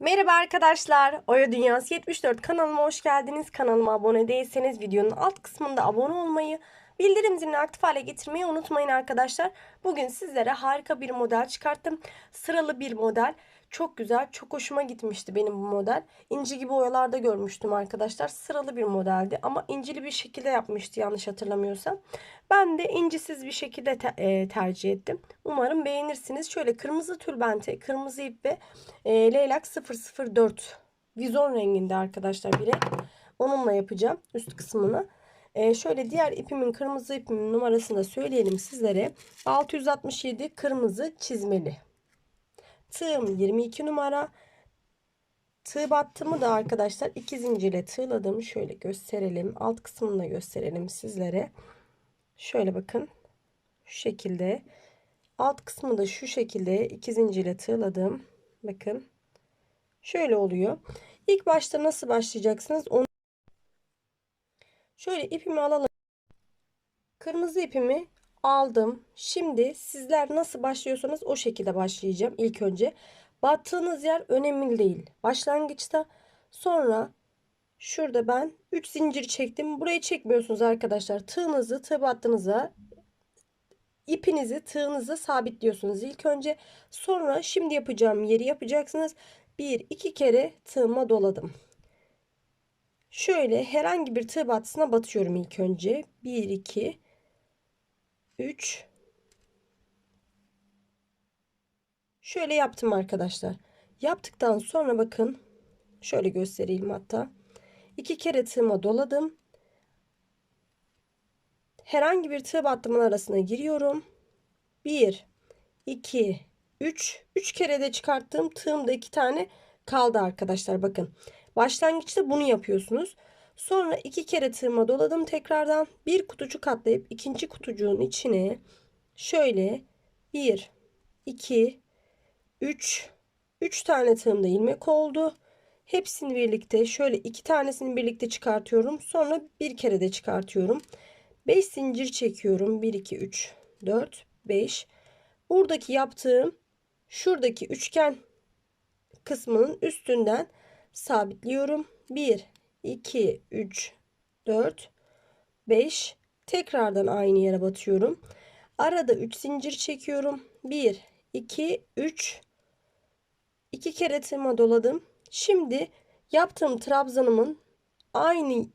Merhaba arkadaşlar. Oya Dünyası 74 kanalıma hoş geldiniz. Kanalıma abone değilseniz videonun alt kısmında abone olmayı, bildirim zilini aktif hale getirmeyi unutmayın arkadaşlar. Bugün sizlere harika bir model çıkarttım. Sıralı bir model. Çok güzel, çok hoşuma gitmişti benim bu model. İnci gibi oyalarda görmüştüm arkadaşlar. Sıralı bir modeldi ama incili bir şekilde yapmıştı yanlış hatırlamıyorsam. Ben de incisiz bir şekilde te- e, tercih ettim. Umarım beğenirsiniz. Şöyle kırmızı tülbente, kırmızı ip ve e, leylak 004 vizon renginde arkadaşlar biri. Onunla yapacağım üst kısmını. E, şöyle diğer ipimin kırmızı ipimin numarasını da söyleyelim sizlere. 667 kırmızı çizmeli. Tığım 22 numara. Tığ battımı da arkadaşlar iki zincirle tığladım. Şöyle gösterelim. Alt kısmını da gösterelim sizlere. Şöyle bakın. Şu şekilde. Alt kısmı da şu şekilde iki zincirle tığladım. Bakın. Şöyle oluyor. İlk başta nasıl başlayacaksınız? Onu Şöyle ipimi alalım. Kırmızı ipimi aldım. Şimdi sizler nasıl başlıyorsanız o şekilde başlayacağım ilk önce. Battığınız yer önemli değil. Başlangıçta sonra şurada ben 3 zincir çektim. Burayı çekmiyorsunuz arkadaşlar. Tığınızı tığ battığınıza ipinizi tığınızı sabitliyorsunuz ilk önce. Sonra şimdi yapacağım yeri yapacaksınız. Bir iki kere tığıma doladım. Şöyle herhangi bir tığ battısına batıyorum ilk önce. 1 2 3 Şöyle yaptım arkadaşlar. Yaptıktan sonra bakın şöyle göstereyim hatta. iki kere tığıma doladım. Herhangi bir tığ battımın arasına giriyorum. 1 2 3 3 kere de çıkarttığım tığımda iki tane kaldı arkadaşlar bakın. Başlangıçta bunu yapıyorsunuz. Sonra iki kere tığıma doladım tekrardan. Bir kutucuk atlayıp ikinci kutucuğun içine şöyle 1 2 3 3 tane tığımda ilmek oldu. Hepsini birlikte şöyle iki tanesini birlikte çıkartıyorum. Sonra bir kere de çıkartıyorum. 5 zincir çekiyorum. 1 2 3 4 5. Buradaki yaptığım şuradaki üçgen kısmının üstünden sabitliyorum. 1 2 3 4 5 tekrardan aynı yere batıyorum. Arada 3 zincir çekiyorum. 1 2 3 2 kere tığıma doladım. Şimdi yaptığım trabzanımın aynı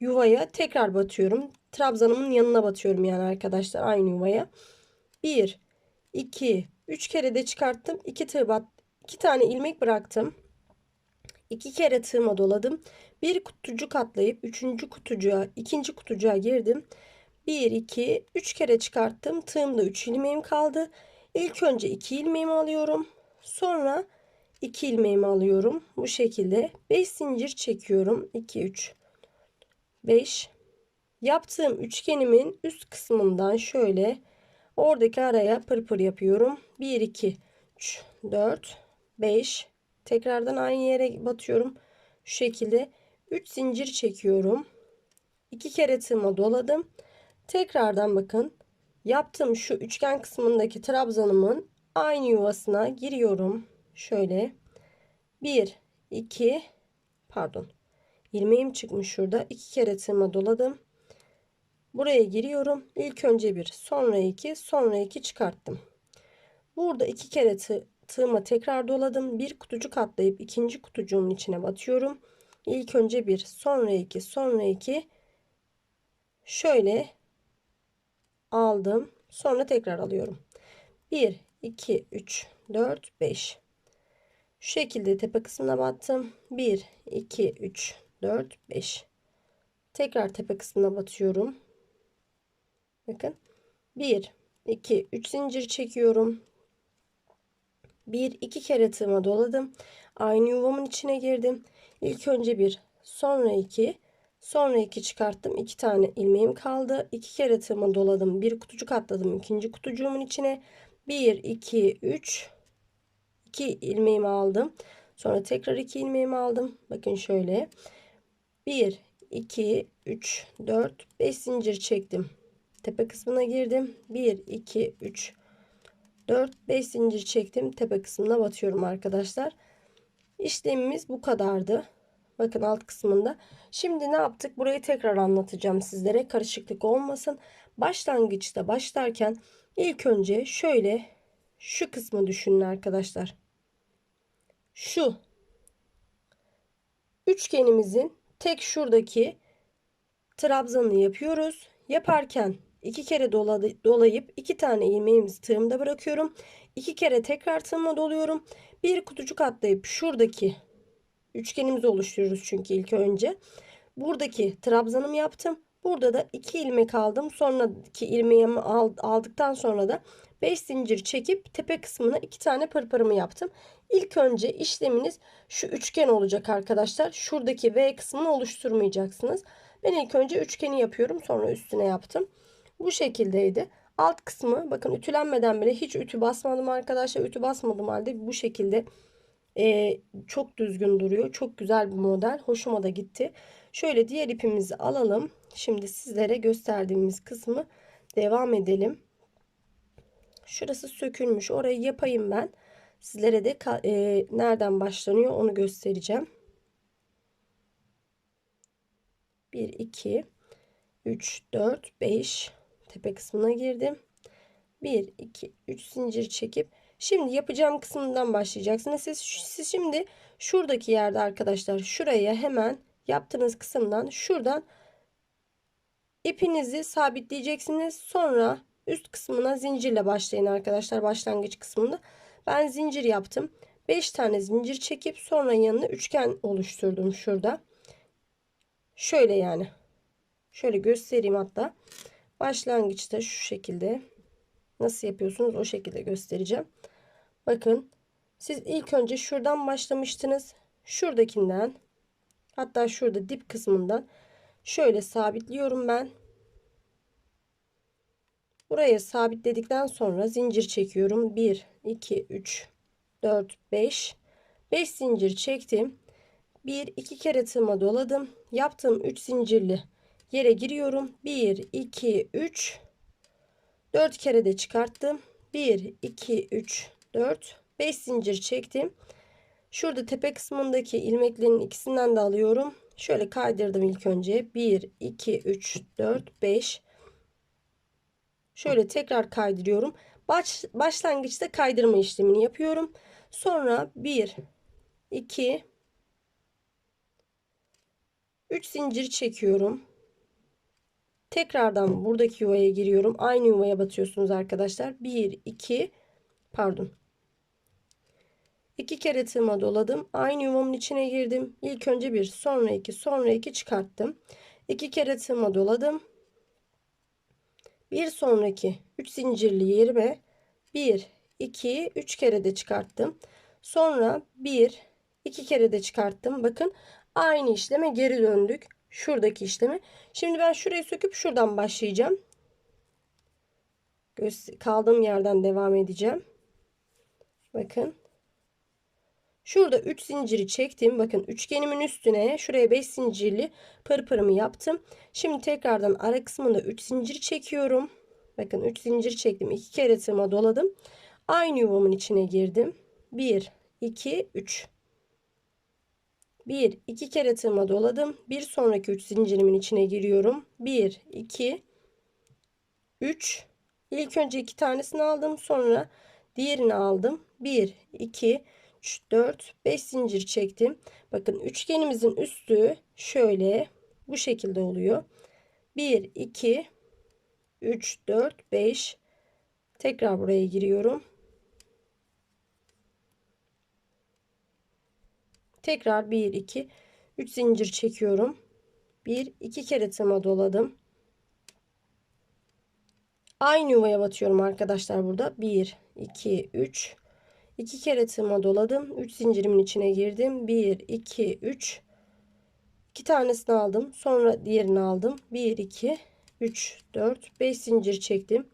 yuvaya tekrar batıyorum. Trabzanımın yanına batıyorum yani arkadaşlar aynı yuvaya. 1 2 3 kere de çıkarttım. 2 tığ bat 2 tane ilmek bıraktım. 2 kere tığıma doladım. Bir kutucuk atlayıp 3. kutucuğa, ikinci kutucuğa girdim. 1 2 3 kere çıkarttım. Tığımda 3 ilmeğim kaldı. İlk önce 2 ilmeğimi alıyorum. Sonra 2 ilmeğimi alıyorum. Bu şekilde 5 zincir çekiyorum. 2 3 5 Yaptığım üçgenimin üst kısmından şöyle oradaki araya pırpır yapıyorum. 1 2 3 4 5 tekrardan aynı yere batıyorum. Şu şekilde 3 zincir çekiyorum. 2 kere tığıma doladım. Tekrardan bakın yaptığım şu üçgen kısmındaki trabzanımın aynı yuvasına giriyorum. Şöyle 1 2 pardon ilmeğim çıkmış şurada. 2 kere tığıma doladım. Buraya giriyorum. İlk önce bir, sonra iki, sonra iki çıkarttım. Burada iki kere tığ, tığıma tekrar doladım. Bir kutucuk atlayıp ikinci kutucuğumun içine batıyorum. İlk önce bir, sonra iki, sonra iki. Şöyle aldım. Sonra tekrar alıyorum. 1, 2, 3, 4, 5. Şu şekilde tepe kısmına battım. 1, 2, 3, 4, 5. Tekrar tepe kısmına batıyorum. Bakın. 1, 2, 3 zincir çekiyorum. 1, 2 kere tığıma doladım. Aynı yuvamın içine girdim. İlk önce 1, sonra 2, sonra 2 çıkarttım. 2 tane ilmeğim kaldı. 2 kere tığıma doladım. Bir kutucuk atladım ikinci kutucuğumun içine. 1, 2, 3, 2 ilmeğimi aldım. Sonra tekrar 2 ilmeğimi aldım. Bakın şöyle. 1, 2, 3, 4, 5 zincir çektim tepe kısmına girdim. 1 2 3 4 5 zincir çektim. Tepe kısmına batıyorum arkadaşlar. İşlemimiz bu kadardı. Bakın alt kısmında. Şimdi ne yaptık? Burayı tekrar anlatacağım sizlere. Karışıklık olmasın. Başlangıçta başlarken ilk önce şöyle şu kısmı düşünün arkadaşlar. Şu üçgenimizin tek şuradaki trabzanını yapıyoruz. Yaparken iki kere dolayıp iki tane ilmeğimizi tığımda bırakıyorum. İki kere tekrar tığıma doluyorum. Bir kutucuk atlayıp şuradaki üçgenimizi oluşturuyoruz çünkü ilk önce. Buradaki trabzanımı yaptım. Burada da iki ilmek aldım. Sonraki ilmeğimi aldıktan sonra da 5 zincir çekip tepe kısmına iki tane pırpırımı yaptım. İlk önce işleminiz şu üçgen olacak arkadaşlar. Şuradaki V kısmını oluşturmayacaksınız. Ben ilk önce üçgeni yapıyorum. Sonra üstüne yaptım. Bu şekildeydi. Alt kısmı bakın ütülenmeden bile hiç ütü basmadım arkadaşlar. Ütü basmadım halde bu şekilde e, çok düzgün duruyor. Çok güzel bir model. Hoşuma da gitti. Şöyle diğer ipimizi alalım. Şimdi sizlere gösterdiğimiz kısmı devam edelim. Şurası sökülmüş. Orayı yapayım ben. Sizlere de e, nereden başlanıyor onu göstereceğim. 1, 2, 3, 4, 5 tepe kısmına girdim. 1, 2, 3 zincir çekip şimdi yapacağım kısmından başlayacaksınız. Siz, siz şimdi şuradaki yerde arkadaşlar şuraya hemen yaptığınız kısımdan şuradan ipinizi sabitleyeceksiniz. Sonra üst kısmına zincirle başlayın arkadaşlar başlangıç kısmında. Ben zincir yaptım. 5 tane zincir çekip sonra yanına üçgen oluşturdum şurada. Şöyle yani. Şöyle göstereyim hatta. Başlangıçta şu şekilde. Nasıl yapıyorsunuz o şekilde göstereceğim. Bakın. Siz ilk önce şuradan başlamıştınız. Şuradakinden hatta şurada dip kısmından şöyle sabitliyorum ben. Buraya sabitledikten sonra zincir çekiyorum. 1, 2, 3, 4, 5. 5 zincir çektim. 1, 2 kere tığıma doladım. Yaptığım 3 zincirli yere giriyorum. 1, 2, 3, 4 kere de çıkarttım. 1, 2, 3, 4, 5 zincir çektim. Şurada tepe kısmındaki ilmeklerin ikisinden de alıyorum. Şöyle kaydırdım ilk önce. 1, 2, 3, 4, 5. Şöyle tekrar kaydırıyorum. Baş, başlangıçta kaydırma işlemini yapıyorum. Sonra 1, 2, 3 zincir çekiyorum. Tekrardan buradaki yuvaya giriyorum. Aynı yuvaya batıyorsunuz arkadaşlar. 1, 2, pardon. 2 kere tığıma doladım. Aynı yuvamın içine girdim. İlk önce bir, sonra iki, sonra iki çıkarttım. 2 kere tığıma doladım. Bir sonraki 3 zincirli yerime 1, 2, 3 kere de çıkarttım. Sonra 1, 2 kere de çıkarttım. Bakın aynı işleme geri döndük. Şuradaki işlemi. Şimdi ben şurayı söküp şuradan başlayacağım. Kaldığım yerden devam edeceğim. Bakın. Şurada 3 zinciri çektim. Bakın üçgenimin üstüne şuraya 5 zincirli pırpırımı yaptım. Şimdi tekrardan ara kısmında 3 zincir çekiyorum. Bakın 3 zincir çektim. 2 kere tığıma doladım. Aynı yuvamın içine girdim. 1, 2, 3. 1, 2 kere tığıma doladım. Bir sonraki 3 zincirimin içine giriyorum. 1, 2, 3. İlk önce iki tanesini aldım. Sonra diğerini aldım. 1, 2, 3, 4, 5 zincir çektim. Bakın üçgenimizin üstü şöyle bu şekilde oluyor. 1, 2, 3, 4, 5. Tekrar buraya giriyorum. Tekrar 1, 2, 3 zincir çekiyorum. 1, 2 kere tığıma doladım. Aynı yuvaya batıyorum arkadaşlar burada. 1, 2, 3, 2 kere tığıma doladım. 3 zincirimin içine girdim. 1, 2, 3. 2 tanesini aldım. Sonra diğerini aldım. 1, 2, 3, 4, 5 zincir çektim.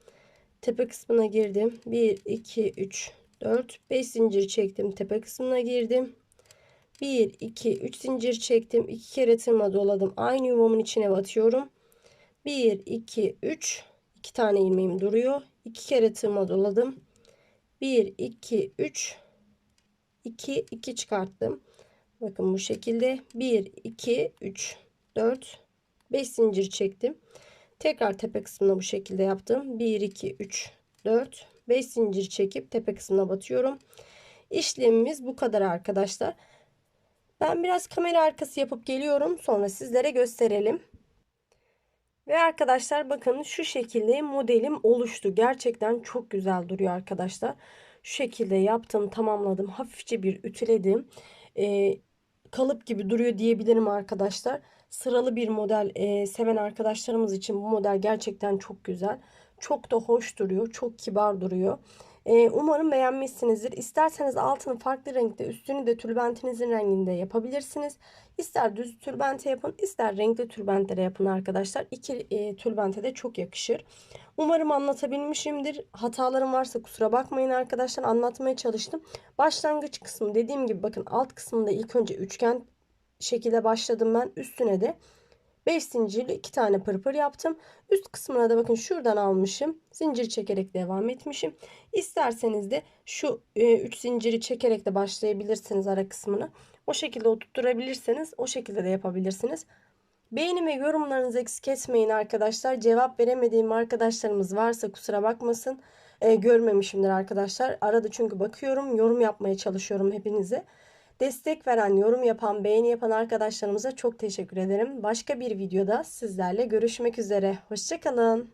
Tepe kısmına girdim. 1, 2, 3, 4, 5 zincir çektim. Tepe kısmına girdim. 1, 2, 3 zincir çektim. 2 kere tığıma doladım. Aynı yuvamın içine batıyorum. 1, 2, 3. 2 tane ilmeğim duruyor. 2 kere tığıma doladım. 1, 2, 3. 2 2 çıkarttım. Bakın bu şekilde 1 2 3 4 5 zincir çektim. Tekrar tepe kısmına bu şekilde yaptım. 1 2 3 4 5 zincir çekip tepe kısmına batıyorum. İşlemimiz bu kadar arkadaşlar. Ben biraz kamera arkası yapıp geliyorum. Sonra sizlere gösterelim. Ve arkadaşlar bakın şu şekilde modelim oluştu. Gerçekten çok güzel duruyor arkadaşlar. Şu şekilde yaptım, tamamladım. Hafifçe bir ütüledim. Ee, kalıp gibi duruyor diyebilirim arkadaşlar. Sıralı bir model e, seven arkadaşlarımız için bu model gerçekten çok güzel. Çok da hoş duruyor. Çok kibar duruyor. Ee, umarım beğenmişsinizdir. İsterseniz altını farklı renkte, üstünü de tülbentinizin renginde yapabilirsiniz. İster düz tülbente yapın, ister renkli tülbentlere yapın arkadaşlar. İki e, tülbente de çok yakışır. Umarım anlatabilmişimdir. Hatalarım varsa kusura bakmayın arkadaşlar. Anlatmaya çalıştım. Başlangıç kısmı dediğim gibi bakın alt kısmında ilk önce üçgen şekilde başladım ben. Üstüne de 5 zincirli 2 tane pırpır yaptım. Üst kısmına da bakın şuradan almışım. Zincir çekerek devam etmişim. İsterseniz de şu 3 zinciri çekerek de başlayabilirsiniz ara kısmını. O şekilde oturtturabilirseniz o şekilde de yapabilirsiniz. Beğeni ve yorumlarınızı eksik etmeyin arkadaşlar. Cevap veremediğim arkadaşlarımız varsa kusura bakmasın. Ee, görmemişimdir arkadaşlar. Arada çünkü bakıyorum yorum yapmaya çalışıyorum hepinize. Destek veren, yorum yapan, beğeni yapan arkadaşlarımıza çok teşekkür ederim. Başka bir videoda sizlerle görüşmek üzere. Hoşçakalın.